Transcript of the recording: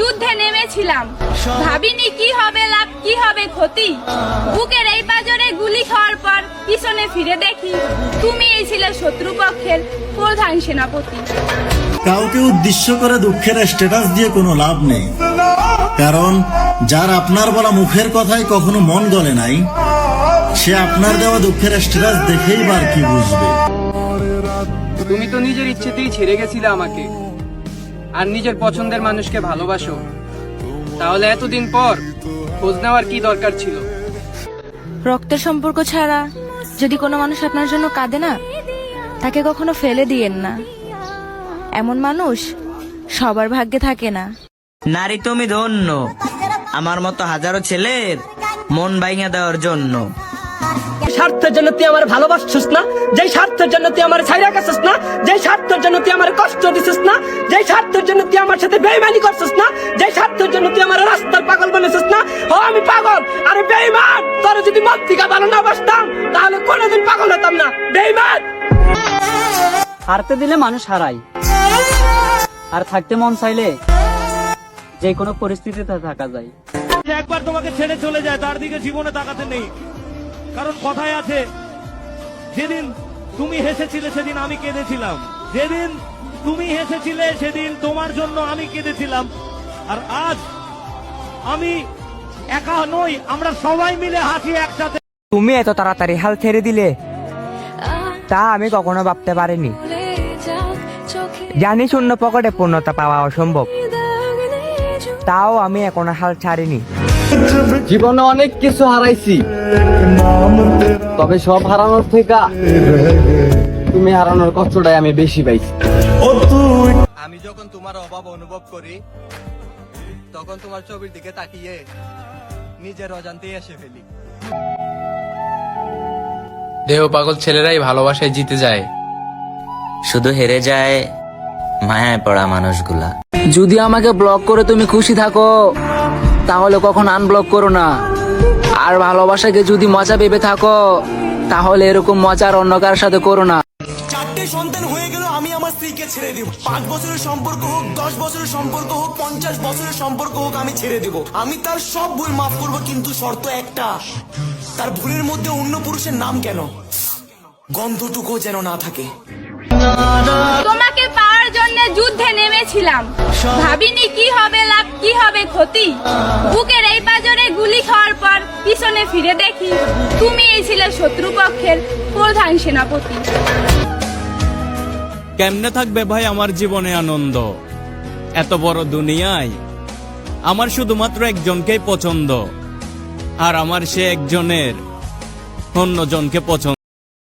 যুদ্ধে নেমেছিলাম। ভাবিনি কি হবে লাভ কি হবে ক্ষতি। বুকের এই পাজরে গুলি খাওয়ার পর পিছনে ফিরে দেখি তুমি এই ছিলে শত্রুপক্ষের প্রধান সেনাপতি। কাউকে উদ্দেশ্য করে দুঃখের স্ট্যাটাস দিয়ে কোনো লাভ নেই। কারণ যার আপনার বলা মুখের কথায় কখনো মন গলে নাই সে আপনার দেওয়া দুঃখের স্ট্যাটাস দেখেই বার কি বুঝবে। তুমি তো নিজের ইচ্ছেতেই ছেড়ে গেছিলে আমাকে। আর নিজের পছন্দের মানুষকে ভালোবাসো। তাহলে এতদিন পর খোঁজ নেওয়ার কি দরকার ছিল? রক্তের সম্পর্ক ছাড়া যদি কোনো মানুষ আপনার জন্য কাঁদে না তাকে কখনো ফেলে দিয়েন না। এমন মানুষ সবার ভাগ্যে থাকে না। নারী তুমি ধন্য। আমার মতো হাজারো ছেলের মন ভাঙা দেওয়ার জন্য। স্বার্থের জন্য তুই আমার ভালোবাসছিস না? যেই স্বার্থের জন্য তুই আমার ছাইরা গেছিস না? যেই স্বার্থের জন্য তুই আমার কষ্ট দিছিস না? যেই স্বার্থের জন্য তুই আমার সাথে বেইমানি করছিস না? যেই স্বার্থের জন্য তুই আমার রাস্তার পাগল বলেছিস না? ও আমি পাগল। আরে বেইমান! তোর যদি মত্তিকা ভালো না বাসতাম তাহলে কোনোদিন পাগল হতাম না। বেইমান! হারতে দিলে মানুষ হারায়। আর থাকতে মন চাইলে যে কোনো পরিস্থিতিতে থাকা যায়। একবার তোমাকে ছেড়ে চলে যায় তার দিকে জীবনে তাকাতে নেই। কারণ কথায় আছে যেদিন তুমি হেসেছিলে সেদিন আমি কেঁদেছিলাম। যেদিন তুমি হেসেছিলে সেদিন তোমার জন্য আমি কেঁদেছিলাম। আর আজ আমি একা নই আমরা সবাই মিলে হাসি একসাথে। তুমি এত তাড়াতাড়ি হাল ছেড়ে দিলে তা আমি কখনো ভাবতে পারিনি। জানি শূন্য পকেটে পূর্ণতা পাওয়া অসম্ভব। তাও আমি এখনও হাল ছাড়িনি। জীবনে অনেক কিছু হারাইছি। তবে সব হারানোর থেকে তুমি হারানোর কষ্টটাই আমি বেশি পাইছি। আমি যখন তোমার অভাব অনুভব করি তখন তোমার ছবির দিকে তাকিয়ে নিজের অজান্তেই এসে ফেলি। দেহ পাগল ছেলেরাই ভালোবাসায় জিতে যায়। শুধু হেরে যায় মায়ায় পড়া মানুষগুলা। যদি আমাকে ব্লক করে তুমি খুশি থাকো তাহলে কখন আনব্লক করো না? আর ভালোবাসাকে যদি মজা ভেবে থাকো তাহলে এরকম মজা আর অন্য কারোর সাথে করো না। চারটে সন্তান হয়ে গেল আমি আমার স্ত্রীকে ছেড়ে দেব। পাঁচ বছরের সম্পর্ক হোক দশ বছরের সম্পর্ক হোক পঞ্চাশ বছরের সম্পর্ক হোক আমি ছেড়ে দেব। আমি তার সব ভুল মাফ করব কিন্তু শর্ত একটা। তার ভুলের মধ্যে অন্য পুরুষের নাম কেন? গন্ধটুকু যেন না থাকে। তোমাকে পাওয়ার জন্য যুদ্ধে নেমেছিলাম। ভাবিনি কি হবে? লাভ ক্ষতি। বুকের এই পাজরে গুলি খাওয়ার পর পিছনে ফিরে দেখি তুমি এই ছিলে শত্রুপক্ষের প্রধান সেনাপতি। কেমনে থাকবে ভাই আমার জীবনে আনন্দ? এত বড় দুনিয়ায় আমার শুধুমাত্র একজনকেই পছন্দ, আর আমার সে একজনের অন্যজনকে পছন্দ।